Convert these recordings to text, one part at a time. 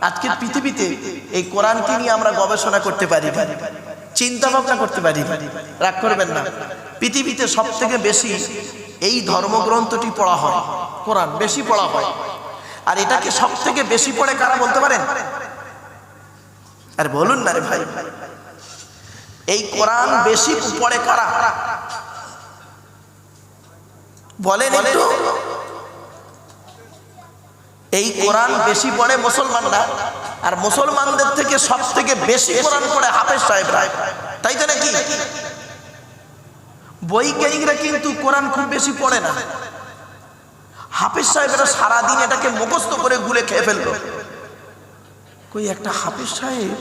আজকের পৃথিবীতে এই কোরআনকে নিয়ে আমরা গবেষণা করতে পারি। চিন্তা ভাবনা করতে পারি। রাগ করবেন না। পৃথিবীতে সব থেকে বেশি এই ধর্মগ্রন্থটি পড়া হয়। কোরআন বেশি পড়া হয়। আর এটাকে সব থেকে বেশি পড়ে কারা বলতে পারেন? আর বলুন না রে ভাই। এই কোরআন বেশি পড়ে কারা? বলেন একটু। এই কোরআন বেশি পড়ে মুসলমানরা, আর মুসলমানদের থেকে সব থেকে বেশি কোরআন পড়ে হাফেজ সাহেবরা। তাই তো নাকি? বৈজ্ঞানিকরা কিন্তু কোরআন খুব বেশি পড়ে না। হাফেজ সাহেবরা সারাদিন এটাকে মুখস্থ করে গুলে খেয়ে ফেলল। কই, একটা হাফেজ সাহেব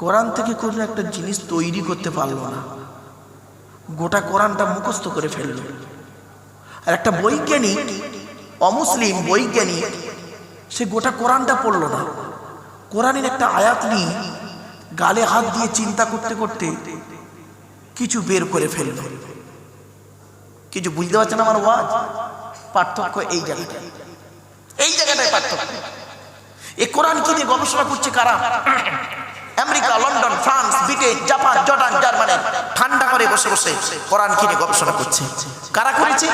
কোরআন থেকে কোনো একটা জিনিস তৈরি করতে পারল না। গোটা কোরআনটা মুখস্থ করে ফেলল। আর একটা বৈজ্ঞানিক অমুসলিম বৈজ্ঞানিক, সে গোটা কোরআনটা পড়ল না। কোরআনের একটা আয়াত নিয়ে গালে হাত দিয়ে চিন্তা করতে করতে কিছু বের করে ফেলল। কিছু বুঝতে পারছেন আমার ওয়াজ? পার্থক্য এই জায়গাটায়। এই জায়গাটায় পার্থক্য। এ কোরআন কি নিয়ে গবেষণা করছে কারা? America, London, France, Britain, Japan, Jordan, Germany ঠান্ডা করে বসে বসে কোরআন কিনে গবেষণা করছে। কারা করেছে?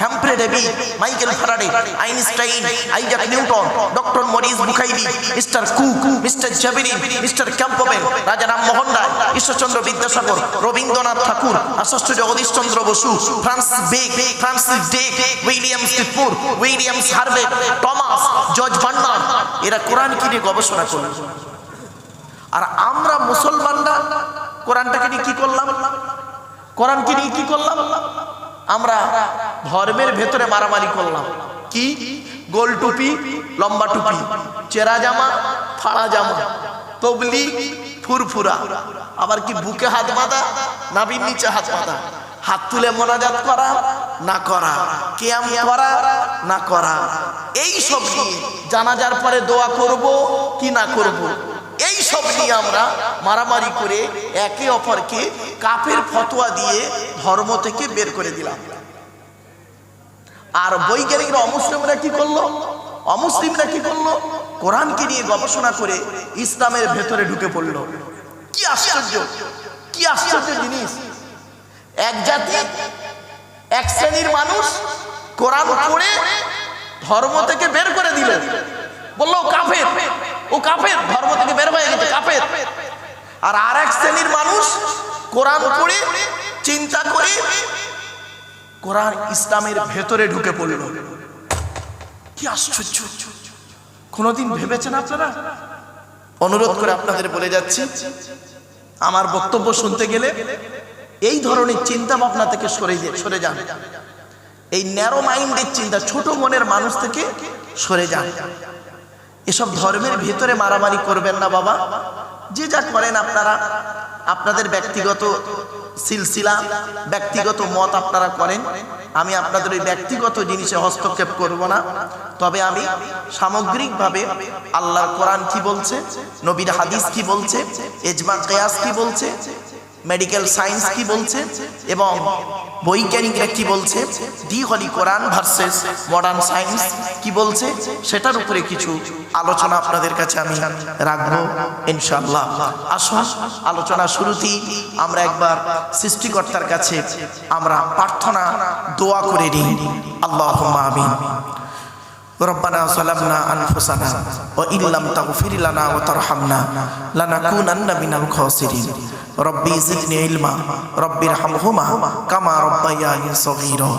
Humphry Davy Michael Faraday, Einstein, Isaac Newton, doctor Maurice Bucaille, mister Cook, mister Jabiri mister Campbell, Raja Rammohan Roy, Ishwarchandra Vidyasagar, Rabindranath Thakur আশস্য Jagadishchandra Bose Francis বেক ফ্রান্সিস ডেক উইলিয়াম কিপুর উইলিয়ামস হার্ভে টমাস, জর্জ ভান্ডার এরা কোরআন কিনে গবেষণা করল। আর আমরা মুসলমানরা কোরআনটাকে নিয়ে কি করলাম? কোরআনকে নিয়ে কি করলাম? আমরা ধর্মের ভেতরে মারামারি করলাম। কি? গোল টুপি, লম্বা টুপি, চেরা জামা, ফাড়া জামা তবলি ফুরফুরা। আবার কি বুকে হাত বাঁধা নাবির নিচে হাত বাঁধা? হাত তুলে মোনাজাত করা না করা? কেয়াম করা না করা? এই সব জানাজার পরে দোয়া করব কি না করব। এই সব নিয়ে আমরা মারামারি করে একে অপরকে কাপের ফতোয়া দিয়ে ধর্ম থেকে বের করে দিলাম। আর বৈজ্ঞানিকরা অমুসলিমরা কি করল? অমুসলিমরা কি করল? কোরআনকে নিয়ে গবেষণা করে ইসলামের ভেতরে ঢুকে পড়ল। কি আশ্চর্য! কি আশ্চর্য জিনিস! এক জাতি, এক শ্রেণির মানুষ কোরআন পড়ে ধর্ম থেকে বের করে দিল। বলল, কাফের ও কাফের ধর্ম থেকে বের হয়ে গেছে কাফের আর আর এক শ্রেণির মানুষ কোরআন পড়ে, চিন্তা করে, কোরআন ইসলামের ভেতরে ঢুকে পড়ল। কি আশ্চর্য। কোনোদিন ভেবেছেন আপনারা? অনুরোধ করে আপনাদের বলে যাচ্ছি, আমার বক্তব্য শুনতে গেলে এই ধরনের চিন্তা ভাবনা থেকে সরে সরে যান। এই ন্যারো মাইন্ডের চিন্তা ছোট মনের মানুষ থেকে সরে যান। এসব ধর্মের ভেতরে মারামারি করবেন না বাবা। যে যা করেন আপনারা, আপনাদের ব্যক্তিগত সিলসিলা, ব্যক্তিগত মত আপনারা করেন। আমি আপনাদের ওই ব্যক্তিগত জিনিসে হস্তক্ষেপ করব না। তবে আমি সামগ্রিকভাবে আল্লাহর কোরআন কি বলছে, নবীর হাদিস কি বলছে, এজমা কেয়াস কি বলছে মেডিকেল সায়েন্স কি বলছে এবং বৈজ্ঞানিকরা কি বলছে? The holy Quran versus modern science কি বলছে? সেটার উপরে কিছু আলোচনা আপনাদের কাছে আমি রাখব ইনশাআল্লাহ। আসুন, আলোচনা শুরুতেই আমরা একবার সৃষ্টিকর্তার কাছে আমরা প্রার্থনা, দোয়া করে নিই। আল্লাহ আমিন। ربنا ظلمنا أنفسنا وإن لم تغفر لنا وترحمنا لنكونن من الخاسرين ربي زدني علما ربي ارحمهما كما ربياني صغيرا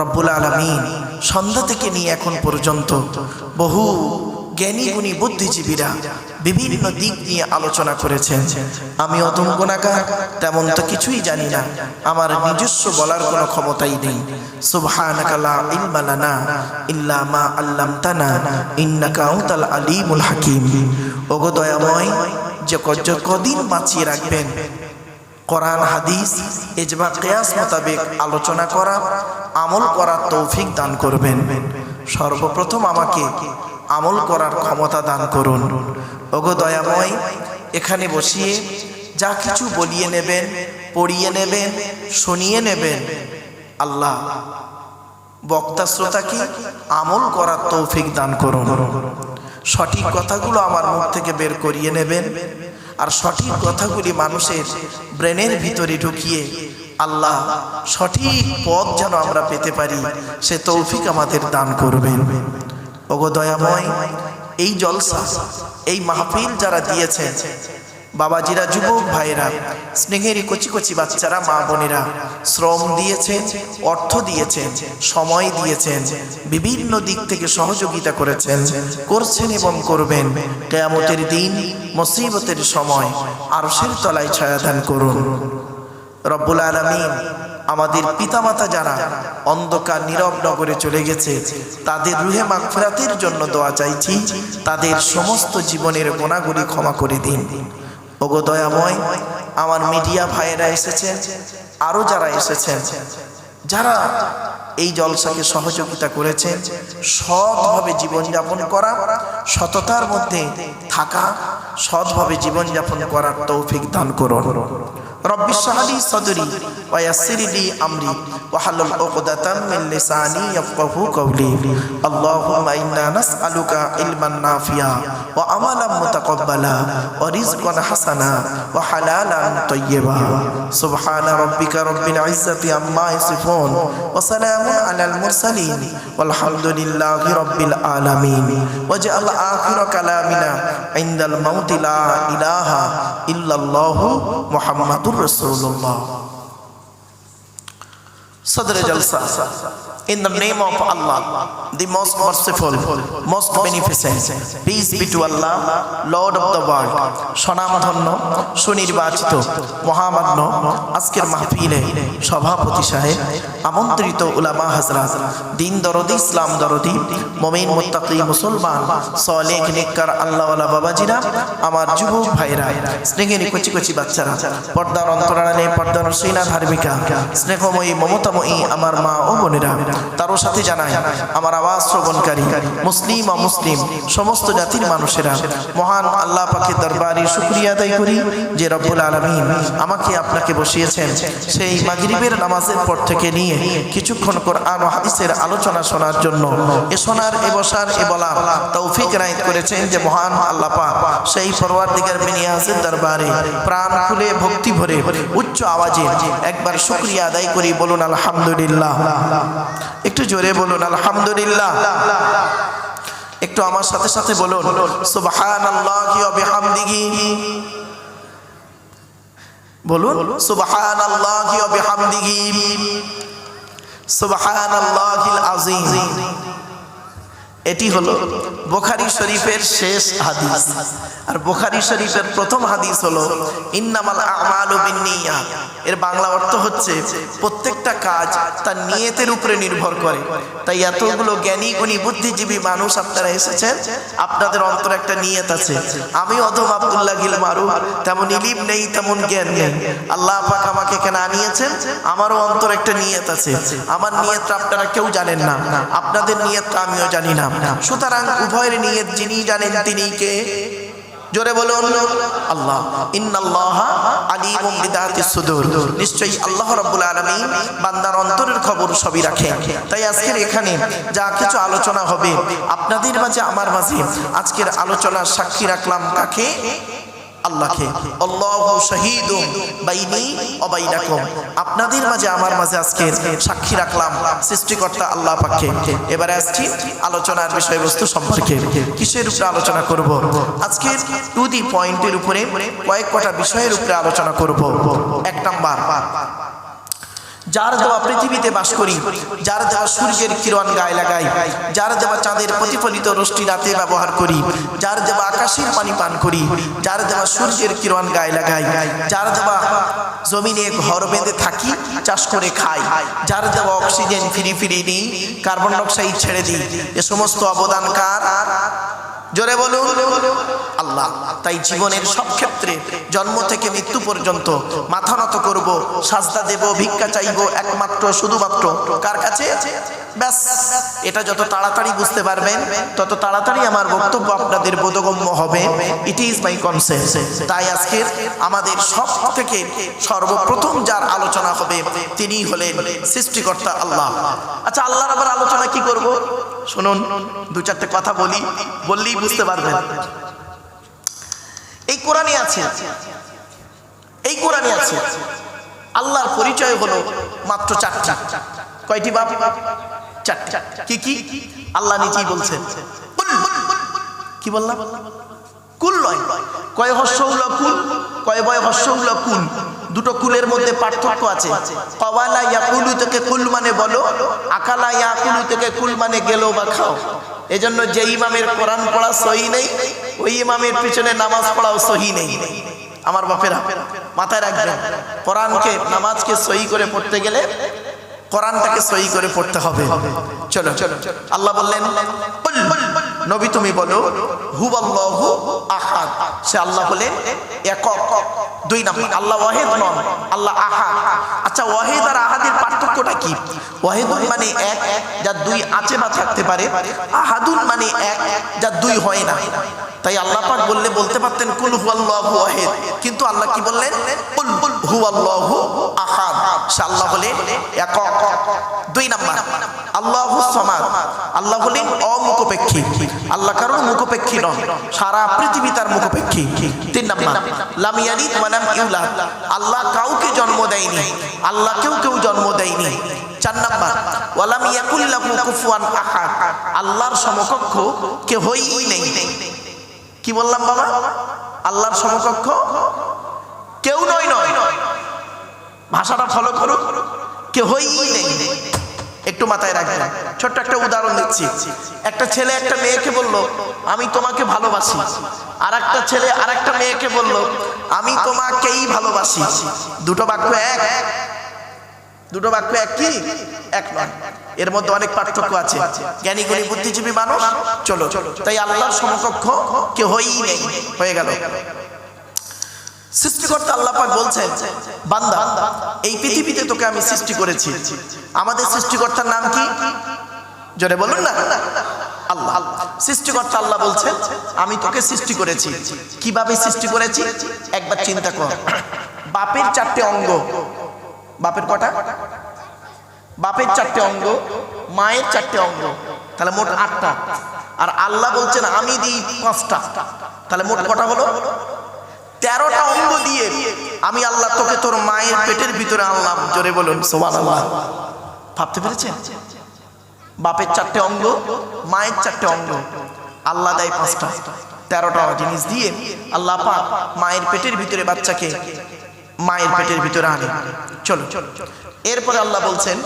রব্বুল আলমিন সন্ধ্যা থেকে নিয়ে এখন পর্যন্ত বহু জ্ঞানী গুণী বুদ্ধিজীবীরা বিভিন্ন দিক নিয়ে আলোচনা করেছেন। আমি অতম গুণাকার তেমন তো কিছুই জানি না। আমার নিজস্ব বলার কোনো ক্ষমতাই নেই। আল্লামতানা কদিন বাঁচিয়ে রাখবেন। কোরআন, হাদিস এজমা মোতাবেক আলোচনা করা, আমল করার তৌফিক দান করবেন। সর্বপ্রথম আমাকে আমল করার ক্ষমতা দান করুন। ওগো দয়াময়, এখানে বসিয়ে যা কিছু বলিয়ে নেবেন, পড়িয়ে নেবেন, শুনিয়ে নেবেন, আল্লাহ বক্তা শ্রোতাকে আমল করার তৌফিক দান করুন। সঠিক কথাগুলো আমার মুখ থেকে বের করিয়ে নেবেন আর সঠিক কথাগুলি মানুষের ব্রেনের ভিতরে ঢুকিয়ে আল্লাহ সঠিক পথ যেন আমরা পেতে পারি, সে তৌফিক আমাদের দান করবেন। ওগো দয়াময়, এই জলসা, এই মাহফিল যারা দিয়েছেন, বাবাজিরা, যুবক ভাইরা স্নেহের কচি কচি বাচ্চারা, মা বোনেরা, শ্রম দিয়েছেন, অর্থ দিয়েছেন, সময় দিয়েছেন, বিভিন্ন দিক থেকে সহযোগিতা করেছেন, করছেন এবং করবেন। কেয়ামতের দিন মুসিবতের সময় আরশের তলায় ছায়াদান করুন। রব্বুল আলমিন আমাদের পিতামাতা যারা অন্ধকার, নীরব নগরে চলে গেছে, তাদের রুহে মাগফিরাতের জন্য দোয়া চাইছি। তাদের সমস্ত জীবনের গোনাগুলি ক্ষমা করে দিন। ওগো দয়াময়, আমার মিডিয়া ভাইয়েরা এসেছে আরও যারা এসেছেন যারা এই জলসাকে সহযোগিতা করেছে, সৎভাবে জীবনযাপন করা, সততার মধ্যে থাকা, সৎভাবে জীবনযাপন করার তৌফিক দান করুন। رب اشرح لي صدري ويسر لي امري واحلل عقدة من لساني يفقهوا قولي اللهم انا نسالك علما نافعا وعملا متقبلا ورزقا حسنا وحلالا طيبا سبحان ربك رب العزة عما يصفون وسلام على المرسلين والحمد لله رب العالمين وجعل آخر كلامنا عند الموت لا إله إلا الله محمد রসৌল্লাহ Sadr Jalsa. In the name of Allah, the most merciful, most beneficent, peace be to Allah, Lord of the world, স্বনামধন্য সুনির্বাচিত মহামান্য আজকের মাহফিলে সভাপতি সাহেব আমন্ত্রিত উলামা হাজরাত দিন দরদি ইসলাম দরদি মমিন মুত্তাকি মুসলমান সলেখ নিকার আল্লাহওয়ালা বাবাজিরা আমার যুবক ভাইরা স্নেহের কচি কচি বাচ্চারা পর্দার অন্তরালে পর্দার সীনা ধার্মিকা স্নেহময়ী মমতাময়ী আমার মা ও বোনেরা, তারও সাথে জানাই, আমার আওয়াজ শ্রবণকারী, মুসলিম অমুসলিম সমস্ত জাতির মানুষেরা, মহান আল্লাহ পাকে দরবারি শুক্রিয়া আদায় করি যে রব্বুল আলমিন আমাকে আপনাকে বসিয়েছেন সেই মাগরিবের নামাজের পর থেকে নিয়ে কিছুক্ষণ কোরআন ও হাদিসের আলোচনা শোনার জন্য। এ শোনার, এ বসার, এ বলার তৌফিক রায়ত করেছেন যে মহান আল্লাহ পাক সেই ফরওয়ার দিকের বিনিয়াজের দরবারে প্রাণ খুলে ভক্তি ভরে উচ্চ আওয়াজে একবার শুক্রিয়া আদায় করি বলুন আলহামদুলিল্লাহ। একটু জোরে বলুন আলহামদুলিল্লাহ। একটু আমার সাথে সাথে বলুন বলুন সুবহানাল্লাহি ওয়া বিহামদিহি। এটি হলো বোখারি শরীফের শেষ হাদিস। আর বোখারি শরীফের প্রথম হাদিস হলো, ইন্নামাল আমালু বিন্নিয়াত এর বাংলা অর্থ হচ্ছে, প্রত্যেকটা কাজ তার নিয়তের উপরে নির্ভর করে। তাই এতগুলো জ্ঞানী, গুণী, বুদ্ধিজীবী মানুষ আপনারা এসেছেন, আপনাদের অন্তর একটা নিয়ত আছে। আমি অধম আব্দুল্লাহ গিল মারু তেমন ইলিম নেই, তেমন জ্ঞান নেই। আল্লাহ পাক আমাকে এখানে আনিয়েছেন? আমারও অন্তর একটা নিয়ত আছে। আমার নিয়তটা আপনারা কেউ জানেন না। আপনাদের নিয়তটা আমিও জানি না। সুতরাং উভয়ের নিয়ত যিনি জানেন তিনি কে? জোরে বলুন, আল্লাহ। ইন্নাল্লাহ আলিমুম বিদাতিস সুদুর। নিশ্চয়ই আল্লাহ রাব্বুল আলামিন বান্দার অন্তরের খবর সবই রাখে তাই আজকের এখানে যা কিছু আলোচনা হবে, আপনাদের মাঝে, আমার মাঝে আজকের আলোচনার সাক্ষী রাখলাম কাকে? আল্লাহকে। আল্লাহ বাইনি আপনাদের মাঝে, আমার মাঝে আজকে সাক্ষী রাখলাম সৃষ্টিকর্তা আল্লাহ পাককে। এবারে আসছি আলোচনার বিষয়বস্তু সম্পর্কে। কিসের উপরে আলোচনা করব? আজকে টু দি পয়েন্টের উপরে কয়েক কটা বিষয়ের উপরে আলোচনা করব। এক নাম্বার যার দেওয়া পৃথিবীতে বাস করি, যার দেওয়া সূর্যের কিরণ গায়ে লাগাই, যার দেওয়া চাঁদের প্রতিফলিত রশ্মি রাতে ব্যবহার করি, যার দেওয়া আকাশের পানি পান করি, যার দেওয়া সূর্যের কিরণ গায়ে লাগাই, যার দেওয়া জমিনে ঘর বেঁধে থাকি, চাষ করে খাই, যার দেওয়া অক্সিজেন ফিরি ফিরি নিই কার্বন ডাইঅক্সাইড ছেড়ে দিই, এ সমস্ত অবদান কার জোরে বলুন, আল্লাহ, তাই জীবনের সব ক্ষেত্রে জন্ম থেকে মৃত্যু পর্যন্ত মাথা নত করব, সাজদা দেব, ভিক্ষা চাইব, একমাত্র, শুধুমাত্র। কার কাছে? ব্যাস, এটা যত তাড়াতাড়ি বুঝতে পারবেন, তত তাড়াতাড়ি আমার বক্তব্য আপনাদের বোধগম্য হবে। ইট ইজ মাই কনসেন্স তাই আজকে আমাদের সব থেকে সর্বপ্রথম যার আলোচনা হবে তিনি হলেন সৃষ্টিকর্তা আল্লাহ। আচ্ছা আল্লাহর আবার আলোচনা কি করব? শুনুন দু চারটে কথা বলি, বললেই বুঝতে পারবেন। এই কোরআনে আছে। এই কোরআনে আছে। আল্লাহর পরিচয় হলো মাত্র চারটা। কয়টি বাপ? চারটা। কি কি? আল্লাহ নিজেই বলছেন। কি বললাম? কুল নয়। কয় হলো কুল? কয় বয় হলো কুল? দুটো কুলের মধ্যে পার্থক্য আছে। কওয়ালা ইয়াকুলু থেকে কুল মানে বলো, আকালা ইয়াকুলু থেকে কুল মানে গেলো বা খাও। এজন্য যে ইমামের কোরআন পড়া সহি নেই, ওই ইমামের পিছনে নামাজ পড়াও সহি নেই। আমার বাপেরা, মাথায় রাখবেন, কোরআনকে, নামাজকে সহি করে পড়তে গেলে কোরআনটাকে সহি করে পড়তে হবে। চলো চলো আল্লাহ বললেন নবী তুমি বলো দুই আল্লাহ আল্লাহ আচ্ছা আর আহাদের পার্থক্যটা কি? মানে এক যার দুই পারে। আহাদুন মানে এক যার দুই হয় না। তাই আল্লাহ পাক বললে, বলতে পারতেন, কুল হুয়াল্লাহু কিন্তু আল্লাহ কি বললেন? আল্লাহ বলেন একক। দুই নাম্বার, আল্লাহু আল্লাহ হলেন অমুখপেক্ষী। আল্লাহ কারোর মুখপেক্ষী নন সারা পৃথিবী তার মুখপেক্ষী। তিন নাম্বার, লাম ইয়ালিদ ওয়া লাম ইউলাদ। আল্লাহ কাউকে জন্ম দেয়নি আল্লাহ কেউ কেউ জন্ম দেয়নি। চার নাম্বার ওয়ালাম ইয়াকুল লাহু কুফুয়ান আহাদ। আল্লাহর সমকক্ষ কেহই নেই। কি বললাম বাবা? আল্লাহর সমকক্ষ কেউ নয় নয়। ভাষাটা ফলো করুক। করো কেহই নেই। একটু মাথায় রাখবেন। ছোট্ট একটা উদাহরণ দিচ্ছি। একটা ছেলে একটা মেয়েকে বলল, আমি তোমাকে ভালোবাসি। আর একটা ছেলে আর একটা মেয়েকে বলল, আমি তোমাকেই ভালোবাসি। দুটো বাক্য এক। দুটো বাক্য এক কি? এক নয়। এর মধ্যে অনেক পার্থক্য আছে। জ্ঞানী গুণী বুদ্ধিজীবী মানুষ। চলো চলো। তাই আল্লাহর সমকক্ষ কেহই নেই। হয়ে গেল। সৃষ্টিকর্তা আল্লাহ পাক বলছেন, বান্দা, এই পৃথিবীতে তোকে আমি সৃষ্টি করেছি। আমাদের সৃষ্টিকর্তার নাম কি? জোরে বলুন না। আল্লাহ। সৃষ্টিকর্তা আল্লাহ বলছেন, আমি তোকে সৃষ্টি করেছি। কীভাবে সৃষ্টি করেছি? একবার চিন্তা কর। বাপের চারটে অঙ্গ। বাপের কটা? বাপের চারটে অঙ্গ, মায়ের চারটে অঙ্গ। তাহলে মোট আটটা। আর আল্লাহ বলছেন, আমি দিই পাঁচটা। তাহলে মোট কটা হলো? তেরোটা অঙ্গ দিয়ে আমি আল্লাহ তোকে তোর মায়ের পেটের ভিতরে আনলাম। জোরে বলুন সোমান আল্লাহ ভাবতে পেরেছেন? বাপের চারটে অঙ্গ মায়ের চারটে অঙ্গ। আল্লাহ দেয় পাঁচটা। তেরোটা জিনিস দিয়ে আল্লাহ পাক মায়ের পেটের ভিতরে বাচ্চাকে মায়ের পেটের ভিতরে আনে। চলো। এরপরে আল্লাহ বলছেন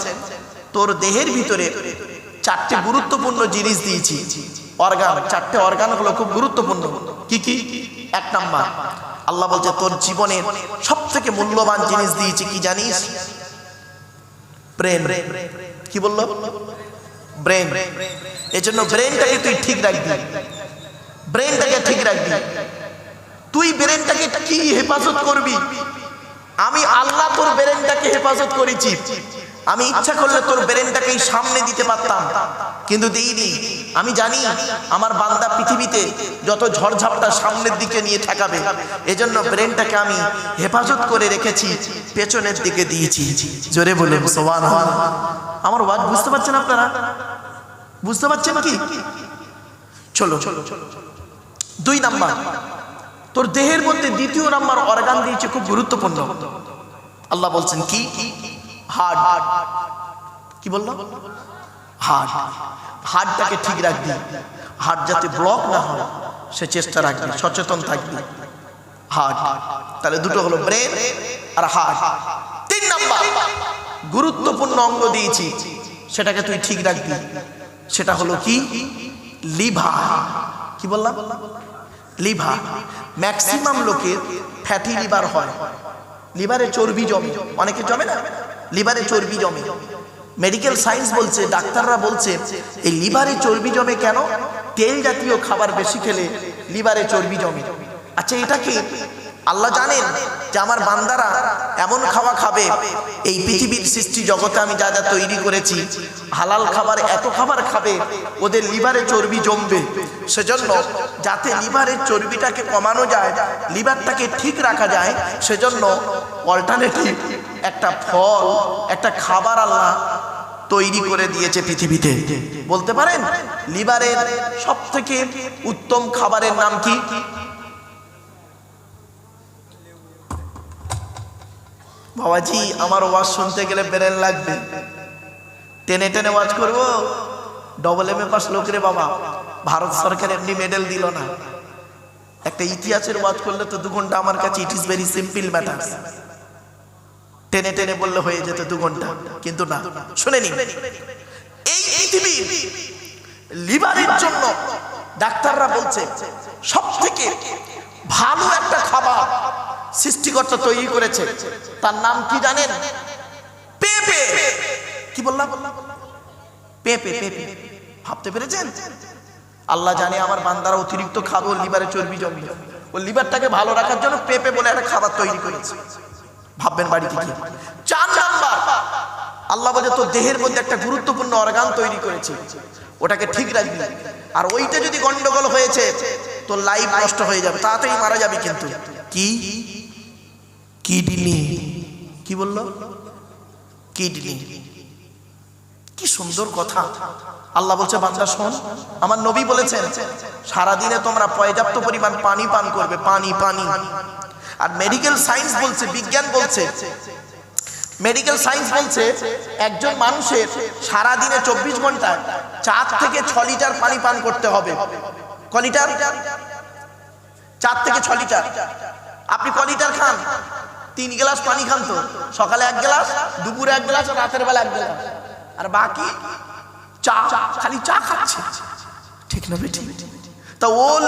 তোর দেহের ভিতরে চারটে গুরুত্বপূর্ণ জিনিস দিয়েছি। অর্গান চারটে অর্গান হলো খুব গুরুত্বপূর্ণ। কি কি? এক নাম্বার আল্লাহ বলছে, তোর জীবনের সব থেকে মূল্যবান জিনিস দিয়েছি কি জানিস? ব্রেন। কি বলল? ব্রেন। এই জন্য ব্রেনটাকে তুই ঠিক রাখবি। ব্রেনটাকে ঠিক রাখবি। তুই ব্রেনটাকে কি হেফাজত করবি? আমি আল্লাহ তোর ব্রেনটাকে হেফাজত করেছি। আমি ইচ্ছা করলে তোর ব্রেনটাকে সামনে দিতে পারতাম। কিন্তু দিইনি, আমি জানি আমার বান্দা পৃথিবীতে যত ঝড়ঝাপটা সামনের দিকে নিয়ে ঠেকাবে, এজন্য ব্রেনটাকে আমি হেফাজত করে রেখেছি, পেছনের দিকে দিয়েছি। জোরে বলে সোমান আমার ওয়াজ বুঝতে পারছেন আপনারা? বুঝতে পারছেন কি? চলো চলো দুই নাম্বার। তোর দেহের মধ্যে দ্বিতীয় নাম্বার অর্গান দিয়েছে, খুব গুরুত্বপূর্ণ। আল্লাহ বলছেন কি কি? হার্ট কি বলল? হার্ট হার্টটাকে ঠিক রাখবি। হার্ট যাতে ব্লক না হয়, সে চেষ্টা রাখবি, সচেতন থাকবি। হার্ট তাহলে দুটো হলো ব্রেন আর হার্ট তিন নাম্বার, গুরুত্বপূর্ণ অঙ্গ দিয়েছি, সেটাকে তুই ঠিক রাখবি। সেটা হলো কি? লিভার। কি বললাম? লিভার। ম্যাক্সিমাম লোকের ফ্যাটি লিভার হয়। লিভারে চর্বি জমে। অনেকে জমে না? লিভারে চর্বি জমে। মেডিকেল সায়েন্স বলছে, ডাক্তাররা বলছে, এই লিভারে চর্বি জমে কেন? তেল জাতীয় খাবার বেশি খেলে লিভারে চর্বি জমে। আচ্ছা এটা কি আল্লাহ জানেন যে আমার বান্দারা এমন খাওয়া খাবে। এই পৃথিবীর সৃষ্টি জগতে আমি যা যা তৈরি করেছি, হালাল খাবার, এত খাবার খাবে, ওদের লিভারে চর্বি জমবে। সেজন্য যাতে লিভারের চর্বিটাকে কমানো যায়, লিভারটাকে ঠিক রাখা যায়, সেজন্য অল্টারনেটিভ একটা ফল, একটা খাবার আল্লাহ তৈরি করে দিয়েছে পৃথিবীতে। বলতে পারেন, লিভারের সব থেকে উত্তম খাবারের নাম কি? বাবাজি, আমার ওয়াজ শুনতে গেলে বেরেন লাগবে। টেনে টেনে ওয়াজ করব। ডবল এম এ পাস লোকরে বাবা। ভারত সরকার এমনি মেডেল দিল না। একটা ইতিহাসের ওয়াজ করলে তো দু ঘণ্টা আমার কাছে it is very simple matter টেনে টেনে বললে হয়ে যেত দু ঘণ্টা। কিন্তু না শুনে নি এই পৃথিবীর লিভারের জন্য ডাক্তাররা বলছে সব থেকে ভালো একটা খাবার সৃষ্টিকর্তা তৈরি করেছে। তার নাম কি জানেন? পেঁপে। কি বললাম? পেঁপে পেঁপে। ভাবতে পেরেছেন? আল্লাহ জানে আমার বান্দারা অতিরিক্ত খাবে লিভারে চর্বি জমবে। ও লিভারটাকে ভালো রাখার জন্য পেঁপে বলে একটা খাবার তৈরি করেছে। ভাববেন বাড়ি থেকে চার নাম্বার, আল্লাহ বলে, তোর দেহের মধ্যে একটা গুরুত্বপূর্ণ অর্গান তৈরি করেছে। ওটাকে ঠিক রাখবি। আর ওইটা যদি গন্ডগোল হয়েছে, তোর লাইফ নষ্ট হয়ে যাবে। তাড়াতাড়ি মারা যাবে কিন্তু। কি? কিডনি। কি বলল? কিডনি। কি সুন্দর কথা। আল্লাহ বলছে, বান্দা, শোন, আমার নবী বলেছেন, সারাদিনে তোমরা পর্যাপ্ত পরিমাণ পানি পান করবে, পানি পানি। আর মেডিকেল সায়েন্স বলছে, বিজ্ঞান বলছে মেডিকেল সায়েন্স বলছে, একজন মানুষের সারাদিনে চব্বিশ ঘন্টায় চার থেকে ছ লিটার পানি পান করতে হবে। ক লিটার? চার থেকে ছ লিটার। আপনি ক লিটার খান? তিন গ্লাস পানি খান তো। সকালে এক গ্লাস, দুপুরে এক গ্লাস রাতের বেলা এক গ্লাস। আর বাকি চা, খালি চা খাচ্ছে। ঠিক না বেটি? তা ওল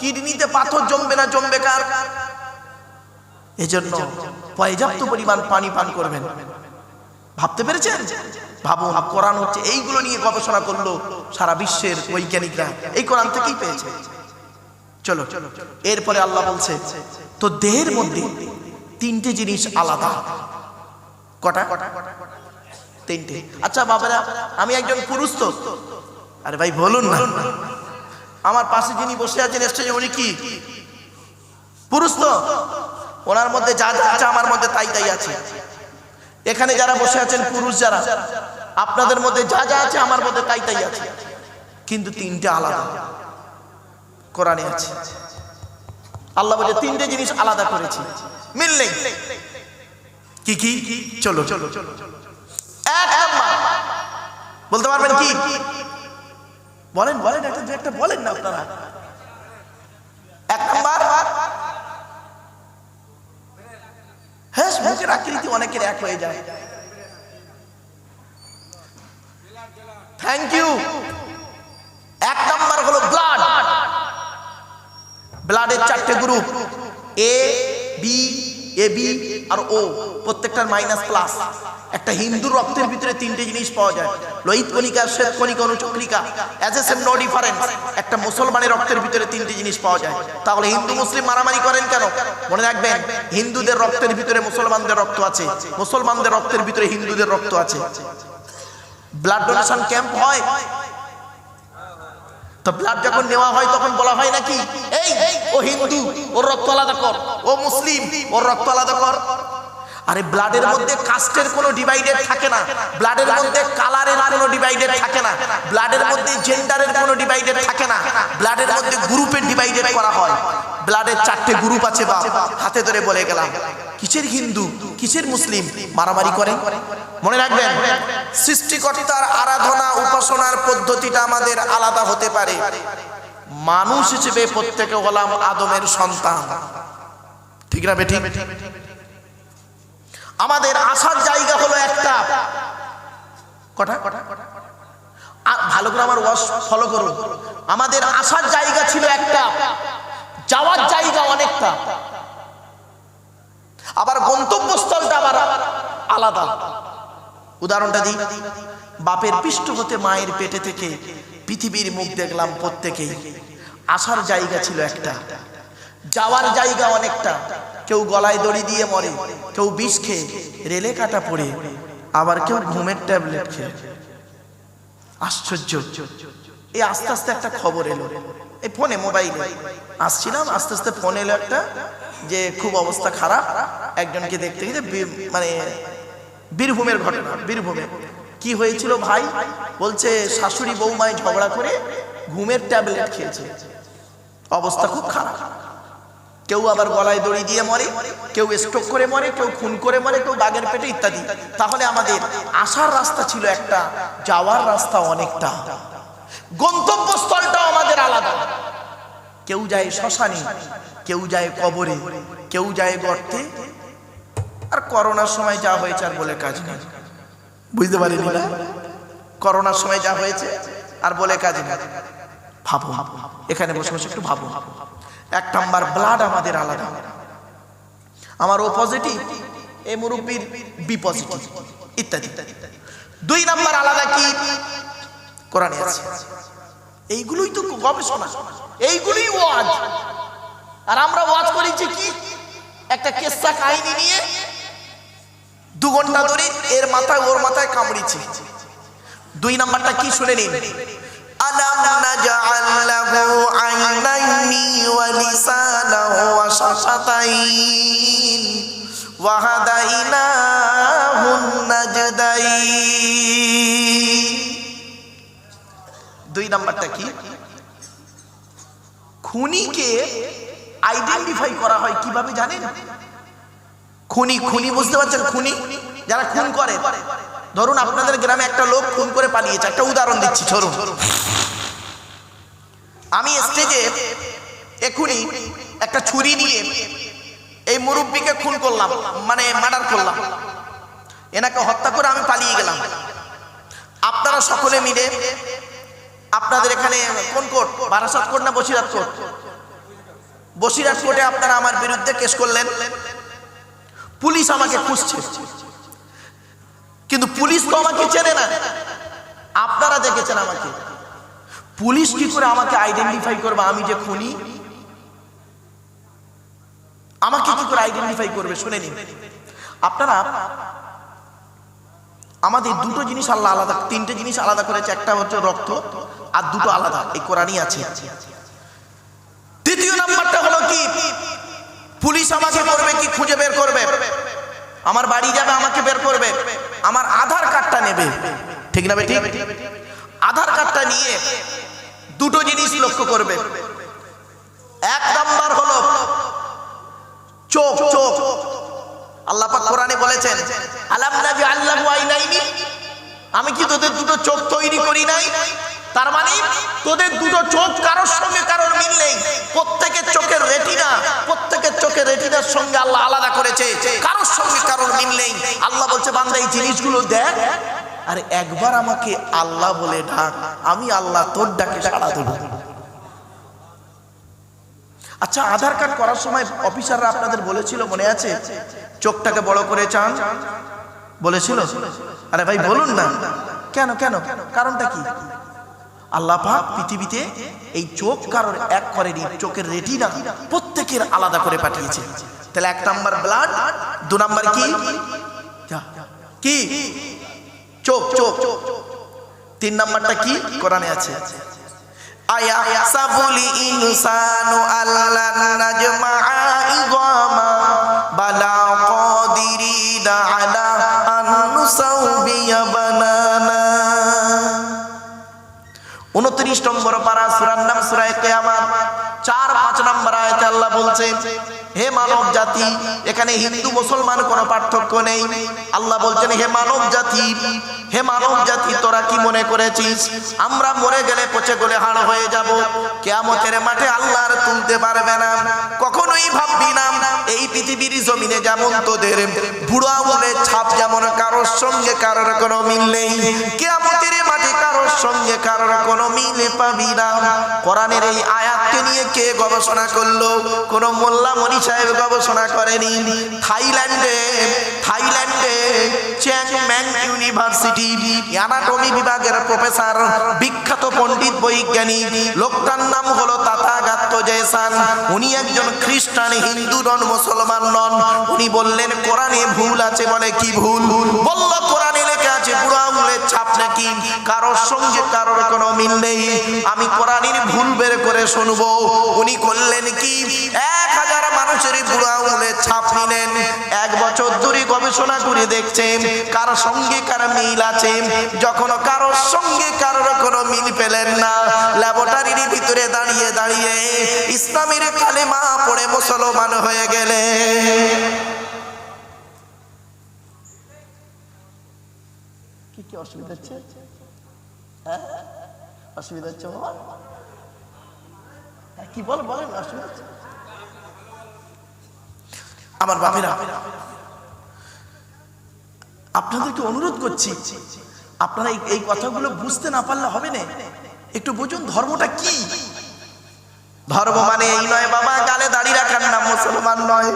কিডনিতে পাথর জমবে না জমবে কার? এজন্য পর্যাপ্ত পরিমাণ পানি পান করবেন। ভাবতে পেরেছেন? ভাবুন, কোরআন হচ্ছে এইগুলো নিয়ে গবেষণা করল সারা বিশ্বের বৈজ্ঞানিকরা। এই কোরআন থেকেই পেয়েছে। চলো, এরপরে আল্লাহ বলছে, তো দেহের মধ্যে তিনটে জিনিস আলাদা। কটা? তিনটে। আচ্ছা বাবারা, আমি একজন পুরুষ তো। আরে ভাই, বলুন না। আমার পাশে যিনি বসে আছেন স্টেজে উনি কি? পুরুষ তো। ওনার মধ্যে যা যা আছে, আমার মধ্যে তাই তাই আছে। এখানে যারা বসে আছেন, পুরুষ যারা, আপনাদের মধ্যে যা যা আছে, আমার মধ্যে তাই তাই আছে। কিন্তু তিনটে আলাদা। কোরআনে আছে। আল্লাহ বলে, তিনটে জিনিস আলাদা করেছি। মিল নেই কি কি? চলো চলো চলো বলতে পারবেন কি? বলেন বলেন, একটা দু একটা বলেন না আপনারা। এক হ্যাঁ অনেকের এক হয়ে যায়। থ্যাংক ইউ এক নাম্বার হলো ব্লাড ব্লাডের চারটে group A B A B R O প্রত্যেকটার মাইনাস প্লাস একটা হিন্দু রক্তের ভিতরে তিনটে জিনিস পাওয়া যায়। লোহিত কণিকা, শ্বেত কণিকা, অনুচক্রিকা as a same no difference একটা মুসলমানের রক্তের ভিতরে তিনটে জিনিস পাওয়া যায়। তাহলে হিন্দু, মুসলিম মারামারি করেন কেন? মনে রাখবেন, হিন্দুদের রক্তের ভিতরে মুসলমানদের রক্ত আছে। মুসলমানদের রক্তের ভিতরে হিন্দুদের রক্ত আছে। ব্লাড ডোনেশন ক্যাম্প হয়। তো ব্লাড যখন নেওয়া হয়, তখন বলা হয় নাকি, এই, ও হিন্দু, ওর রক্ত আলাদা কর, ও মুসলিম, ওর রক্ত আলাদা কর। আরে ব্লাডের মধ্যে কাস্টের কোনো ডিভাইডেড থাকে না। ব্লাডের মধ্যে কালারের কোনো ডিভাইডেড থাকে না। ব্লাডের মধ্যে জেন্ডারের কোনো ডিভাইডেড থাকে না। ব্লাডের মধ্যে গ্রুপের ডিভাইডেড করা হয়। ব্লাডের চারটে গ্রুপ আছে বা হাতে ধরে বলে গেলাম, কিসের হিন্দু? কিসের মুসলিম? মারামারি করে। মনে রাখবেন, সৃষ্টিকর্তার আরাধনা, উপাসনার পদ্ধতিটা আমাদের আলাদা হতে পারে। মানুষ হিসেবে প্রত্যেকে হলাম আদমের সন্তান। ঠিক না বেঠিক? আমাদের আসার জায়গা হলো একটা। কটা? কটা ভালো করে আমার ওয়াশ ফলো করুন। আমাদের আসার জায়গা ছিল একটা। যাওয়ার জায়গা অনেকটা। আবার গন্তব্যস্থলটা আবার আলাদা। উদাহরণটা দিই। বাপের পৃষ্ঠ হতে মায়ের পেটে থেকে পৃথিবীর মুখ দেখলাম প্রত্যেকেই। আসার জায়গা ছিল একটা। যাওয়ার জায়গা অনেকটা। কেউ গলায় দড়ি দিয়ে মরে, কেউ বিষ খেয়ে, রেলে কাটা পড়ে, আবার কেউ ঘুমের ট্যাবলেট খেয়ে। আশ্চর্য। এই আস্তে আস্তে একটা খবর এলো। এই ফোনে মোবাইলে। আসছিলাম, আস্তে আস্তে ফোন এলো একটা যে খুব অবস্থা খারাপ। একজনকে দেখতে গিয়ে মানে বীরভূমের ঘটনা, বীরভূমে। কি হয়েছিল ভাই? বলছে, শাশুড়ি বৌমায় ঝগড়া করে ঘুমের ট্যাবলেট খেয়েছে। অবস্থা খুব খারাপ। কেউ আবার গলায় দড়ি দিয়ে মরে, কেউ স্ট্রোক করে মরে, কেউ খুন করে মরে, কেউ বাগের পেটে ইত্যাদি। তাহলে আমাদের আসার রাস্তা ছিল একটা, যাওয়ার রাস্তা অনেকটা। গন্তব্যস্থলটাও আমাদের আলাদা। কেউ যায় শ্মশানে, কেউ যায় কবরে, কেউ যায় গর্তে। আর করোনার সময় যা হয়েছে আর বলে কাজ নেই। বুঝতে পারিনি করোনার সময় যা হয়েছে আর বলে কাজ নেই। ভাবো, এখানে বসে বসে একটু ভাবো। এক নাম্বার ব্লাড আমাদের আলাদা। আমার ও পজিটিভ এ মুরব্বীর বি পজিটিভ ইত্যাদি ইত্যাদি। দুই নাম্বার আলাদা কি? কোরআনে আছে। এইগুলোই তো গবেষণা। এইগুলোই ওয়াজ। আর আমরা ওয়াজ করেছি কি? একটা কেসা কাহিনী নিয়ে দু ঘণ্টা ধরে এর মাথায় ওর মাথায় কামড়িছি। দুই নাম্বারটা কি শুনে নিন? আলাম নাজআল লাহু আইনাইনি ওয়া লিসানাহু ওয়া শাফাতাইন ওয়া হাদাইনাহু নাজদাইন। দুই নাম্বারটা কি? খুনিকে আইডেন্টিফাই করা হয় কীভাবে জানেন? খুনি খুনি বুঝতে পারছেন খুনি? যারা খুন করে, ধরুন আপনাদের গ্রামে একটা লোক খুন করে পালিয়েছে, একটা উদাহরণ দিচ্ছি, ধরুন। আমি স্টেজে একটা ছুরি নিয়ে এই মুরব্বীকে খুন করলাম মানে মার্ডার করলাম। এনাকে হত্যা করে আমি পালিয়ে গেলাম। আপনারা সকলে মিলে আপনাদের এখানে কোন কোর্ট? বারাসাত কোর্ট না বসিরাত কোর্ট? বসিরাত কোর্টে আপনারা আমার বিরুদ্ধে কেস করলেন। পুলিশ আমাকে খুঁজছে। কিন্তু পুলিশ তো আমাকে চেনে না। আপনারা দেখেছেন আমাকে। পুলিশ কি করে আমাকে আইডেন্টিফাই করবে? আমি যে খুনি। আমাকে কি করে আইডেন্টিফাই করবে? শুনে নিন। আপনারা আমাদের দুটো জিনিস আল্লাহ আলাদা তিনটে জিনিস আলাদা করেছে। একটা হচ্ছে রক্ত। আর দুটো আলাদা, এই কোরআনই আছে। তৃতীয় নাম্বারটা হলো কি? পুলিশ আমাকে করবে কি? খুঁজে বের করবে। আমার বাড়ি যাবে, আমাকে বের করবে। আমার আধার কার্ডটা নেবে। ঠিক না ঠিক আধার কার্ডটা নিয়ে দুটো জিনিস লক্ষ্য করবে। এক নাম্বার হলো চোখ চোখ। আল্লাহ পাক কোরআনে বলেছেন, আলাম নাবি আল্লাহু আমি কি তোদের দুটো চোখ তৈরি করি নাই? তার মানে তোদের দুটো চোখ কারোর সঙ্গে কারোর মিল নেই। প্রত্যেকের চোখের রেটিনা, প্রত্যেকের চোখের রেটিনার সঙ্গে আল্লাহ আলাদা করেছে। কারোর সঙ্গে কারোর মিল নেই। আল্লাহ বলছে, বান্দা, এই জিনিসগুলো দেখ। আর একবার আমাকে আল্লাহ বলে ডাক, আমি আল্লাহ তোর ডাকে সাড়া দেবো। আচ্ছা আধার কার্ড করার সময় অফিসাররা আপনাদের বলেছিল, মনে আছে? চোখটাকে বড় করে চান। বলেছিল? আরে ভাই, বলুন না। কেন কেন? কারণটা কি? আল্লাহ পৃথিবীতে এই চোখ কারোর এক করেনি, চোখের রেটিনা প্রত্যেকের আলাদা করে পাঠিয়েছে। তাহলে এক নাম্বার ব্লাড দু নাম্বার কি। কি? চোখ চোখ। তিন নাম্বারটা কি? কোরআনে আছে। আয়া আয়াহসাবুল ইনসানু আল্লান নাজমা'a 29 নম্বর পারা সুরার নাম সুরায় কেয়ামার চার, পাঁচ নম্বর আয়তে আল্লাহ বলছে, হে মানব জাতি, এখানে হিন্দু, মুসলমান কোনো পার্থক্য নেই। আল্লাহ বলছেন, হে মানব জাতি, হে মানব জাতি, তোরা কি মনে করেছিস? আমরা মরে গেলে পচে গলে হাড় হয়ে যাব। কেয়ামতের মাঠে আল্লাহ আর তুলতে পারবে না। কখনোই ভাববি না। এই পৃথিবীর জমিনে যেমন তোদের বুড়ো আঙুলের ছাপ, যেমন কারোর সঙ্গে কারোর কোনো মিল নেই। কেয়ামতের মাঠে কারোর সঙ্গে কারোর কোনো মিল পাবি না। কোরআনের এই আয়াতকে নিয়ে কে গবেষণা করল? কোন মোল্লা মনি সাহেব গবেষণা করেনি। থাইল্যান্ডে থাইল্যান্ডে চ্যাংম্যান ইউনিভার্সিটি, অ্যানাটমি বিভাগের প্রফেসর, বিখ্যাত পণ্ডিত বৈজ্ঞানিক, লোকটার নাম হলো তাথাগাত্য জয়সান উনি একজন খ্রিস্টান, হিন্দু নন, মুসলমান নন। উনি বললেন, কোরআনে ভুল আছে বলে কি ভুল? বলল, কোরআনে লেখা আছে, বুড়ো আঙুলের ছাপ নাকি? কারোর সঙ্গে কারোর কোনো মিল নেই। আমি কোরআনের ভুল বের করে শুনব। উনি করলেন কি? এক হাজার মানুষের বুড়ো আঙুলের ছাপ নিলেন। এক বছর ধরে গবেষণা করে দেখছেন, কার সঙ্গে কার মিল আছে। যখন কারোর সঙ্গে কারোর কোনো মিল পেলেন না, ল্যাবরেটরির ভিতরে দাঁড়িয়ে দাঁড়িয়ে ইসলামের কালেমা পড়ে মুসলমান হয়ে গেলে। কি কি অসুবিধা হচ্ছে? হ্যাঁ? অসুবিধা হচ্ছে হ্যাঁ, কি বল বলেন অসুবিধা হচ্ছে। আমার বাপেরা আপনাদেরকে অনুরোধ করছি আপনারা এই কথাগুলো বুঝতে না পারলে হবে না। একটু বুঝুন ধর্মটা কি? ধর্ম মানে এই নয়, বাবা, গালে দাড়ি রাখার নাম মুসলমান নয়।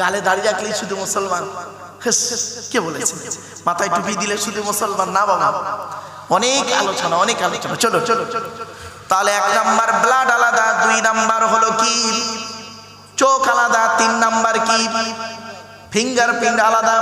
গালে দাড়ি রাখলেই শুধু মুসলমান। কে বলেছে? মাথায় টুপি দিলে শুধু মুসলমান না, বাবা? অনেক আলোচনা অনেক আলোচনা। চলো চলো তাহলে এক নাম্বার ব্লাড আলাদা, দুই নাম্বার হলো কি? চোখ আলাদা, তিন নাম্বার কি? ফিঙ্গার প্রিন্ট আলাদা।